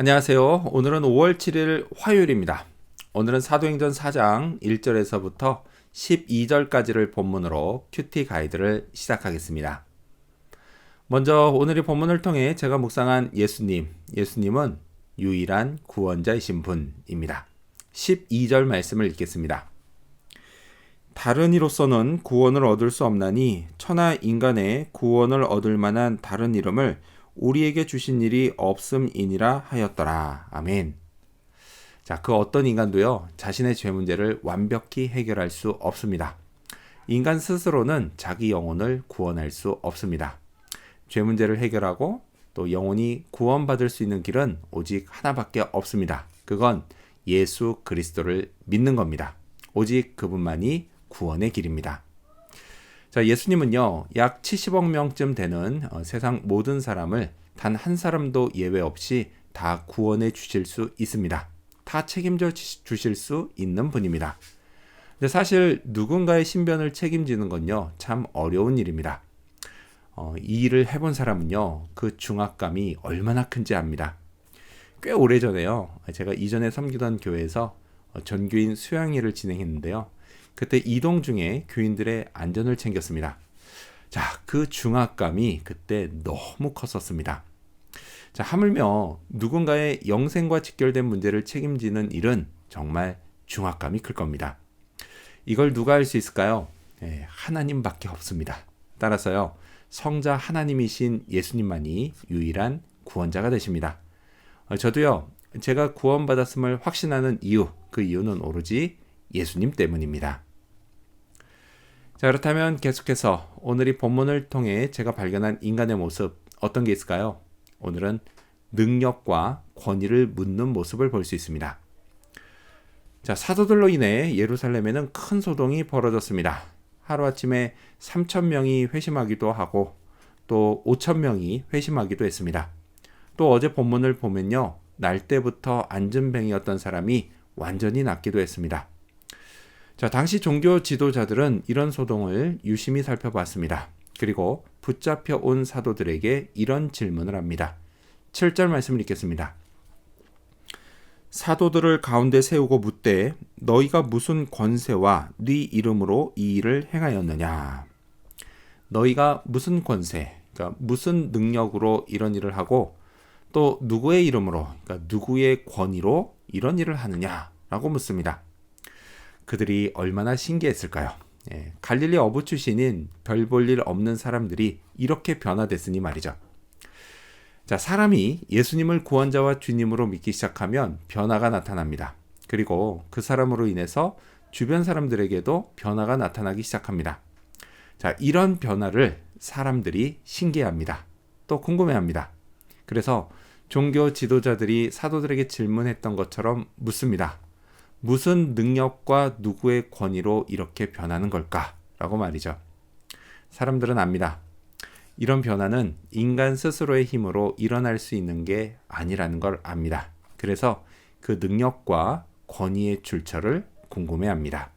안녕하세요. 오늘은 5월 7일 화요일입니다. 오늘은 사도행전 4장 1절에서부터 12절까지를 본문으로 큐티 가이드를 시작하겠습니다. 먼저 오늘의 본문을 통해 제가 묵상한 예수님, 예수님은 유일한 구원자이신 분입니다. 12절 말씀을 읽겠습니다. 다른 이로서는 구원을 얻을 수 없나니 천하 인간의 구원을 얻을 만한 다른 이름을 우리에게 주신 일이 없음이니라 하였더라. 아멘. 자, 그 어떤 인간도요, 자신의 죄 문제를 완벽히 해결할 수 없습니다. 인간 스스로는 자기 영혼을 구원할 수 없습니다. 죄 문제를 해결하고 또 영혼이 구원받을 수 있는 길은 오직 하나밖에 없습니다. 그건 예수 그리스도를 믿는 겁니다. 오직 그분만이 구원의 길입니다. 자, 예수님은요, 약 70억 명쯤 되는 어, 세상 모든 사람을 단 한 사람도 예외 없이 다 구원해 주실 수 있습니다. 다 책임져 주실 수 있는 분입니다. 근데 사실 누군가의 신변을 책임지는 건요, 참 어려운 일입니다. 어, 이 일을 해본 사람은요, 그 중압감이 얼마나 큰지 압니다. 꽤 오래 전에요, 제가 이전에 섬기던 교회에서 어, 전교인 수양회를 진행했는데요. 그때 이동 중에 교인들의 안전을 챙겼습니다. 자, 그 중압감이 그때 너무 컸었습니다. 자, 하물며 누군가의 영생과 직결된 문제를 책임지는 일은 정말 중압감이 클 겁니다. 이걸 누가 할 수 있을까요? 네, 하나님밖에 없습니다. 따라서요, 성자 하나님이신 예수님만이 유일한 구원자가 되십니다. 어, 저도요, 제가 구원받았음을 확신하는 이유, 그 이유는 오로지 예수님 때문입니다. 자, 그렇다면 계속해서 오늘 이 본문을 통해 제가 발견한 인간의 모습 어떤 게 있을까요? 오늘은 능력과 권위를 묻는 모습을 볼 수 있습니다. 자, 사도들로 인해 예루살렘에는 큰 소동이 벌어졌습니다. 하루아침에 3천 명이 회심하기도 하고 또 5천 명이 회심하기도 했습니다. 또 어제 본문을 보면요. 날 때부터 안전뱅이였던 사람이 완전히 낫기도 했습니다. 자, 당시 종교 지도자들은 이런 소동을 유심히 살펴봤습니다. 그리고 붙잡혀 온 사도들에게 이런 질문을 합니다. 7절 말씀을 읽겠습니다. 사도들을 가운데 세우고 묻되 너희가 무슨 권세와 네 이름으로 이 일을 행하였느냐? 너희가 무슨 권세, 그러니까 무슨 능력으로 이런 일을 하고 또 누구의 이름으로, 그러니까 누구의 권위로 이런 일을 하느냐라고 묻습니다. 그들이 얼마나 신기했을까요? 예, 갈릴리 어부 출신인 별 볼 일 없는 사람들이 이렇게 변화됐으니 말이죠. 자, 사람이 예수님을 구원자와 주님으로 믿기 시작하면 변화가 나타납니다. 그리고 그 사람으로 인해서 주변 사람들에게도 변화가 나타나기 시작합니다. 자, 이런 변화를 사람들이 신기해합니다. 또 궁금해합니다. 그래서 종교 지도자들이 사도들에게 질문했던 것처럼 묻습니다. 무슨 능력과 누구의 권위로 이렇게 변하는 걸까? 라고 말이죠. 사람들은 압니다. 이런 변화는 인간 스스로의 힘으로 일어날 수 있는 게 아니라는 걸 압니다. 그래서 그 능력과 권위의 출처를 궁금해 합니다.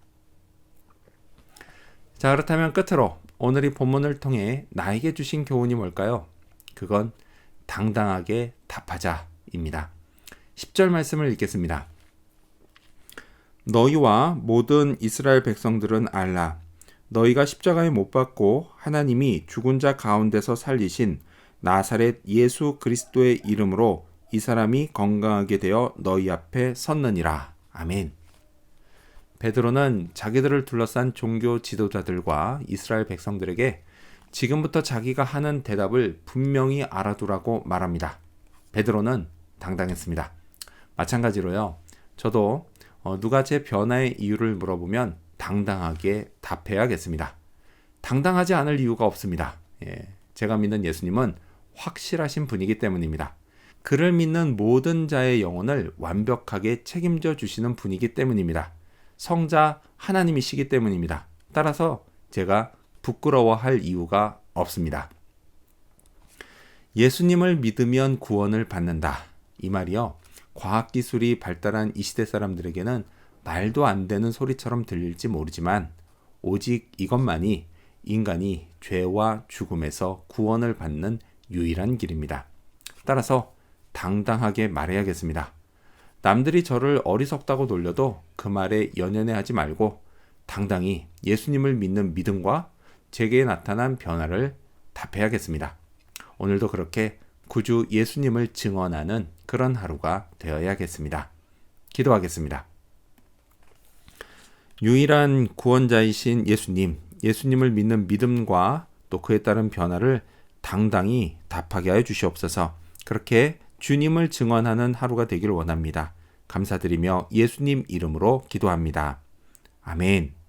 자, 그렇다면 끝으로 오늘 이 본문을 통해 나에게 주신 교훈이 뭘까요? 그건 당당하게 답하자입니다. 10절 말씀을 읽겠습니다. 너희와 모든 이스라엘 백성들은 알라. 너희가 십자가에 못 박고 하나님이 죽은 자 가운데서 살리신 나사렛 예수 그리스도의 이름으로 이 사람이 건강하게 되어 너희 앞에 섰느니라. 아멘. 베드로는 자기들을 둘러싼 종교 지도자들과 이스라엘 백성들에게 지금부터 자기가 하는 대답을 분명히 알아두라고 말합니다. 베드로는 당당했습니다. 마찬가지로요. 저도 어, 누가 제 변화의 이유를 물어보면 당당하게 답해야겠습니다. 당당하지 않을 이유가 없습니다. 예, 제가 믿는 예수님은 확실하신 분이기 때문입니다. 그를 믿는 모든 자의 영혼을 완벽하게 책임져 주시는 분이기 때문입니다. 성자 하나님이시기 때문입니다. 따라서 제가 부끄러워할 이유가 없습니다. 예수님을 믿으면 구원을 받는다. 이 말이요. 과학 기술이 발달한 이 시대 사람들에게는 말도 안 되는 소리처럼 들릴지 모르지만 오직 이것만이 인간이 죄와 죽음에서 구원을 받는 유일한 길입니다. 따라서 당당하게 말해야겠습니다. 남들이 저를 어리석다고 놀려도 그 말에 연연해 하지 말고 당당히 예수님을 믿는 믿음과 제게 나타난 변화를 답해야겠습니다. 오늘도 그렇게 구주 예수님을 증언하는 그런 하루가 되어야겠습니다. 기도하겠습니다. 유일한 구원자이신 예수님, 예수님을 믿는 믿음과 또 그에 따른 변화를 당당히 답하게 하여 주시옵소서. 그렇게 주님을 증언하는 하루가 되길 원합니다. 감사드리며 예수님 이름으로 기도합니다. 아멘.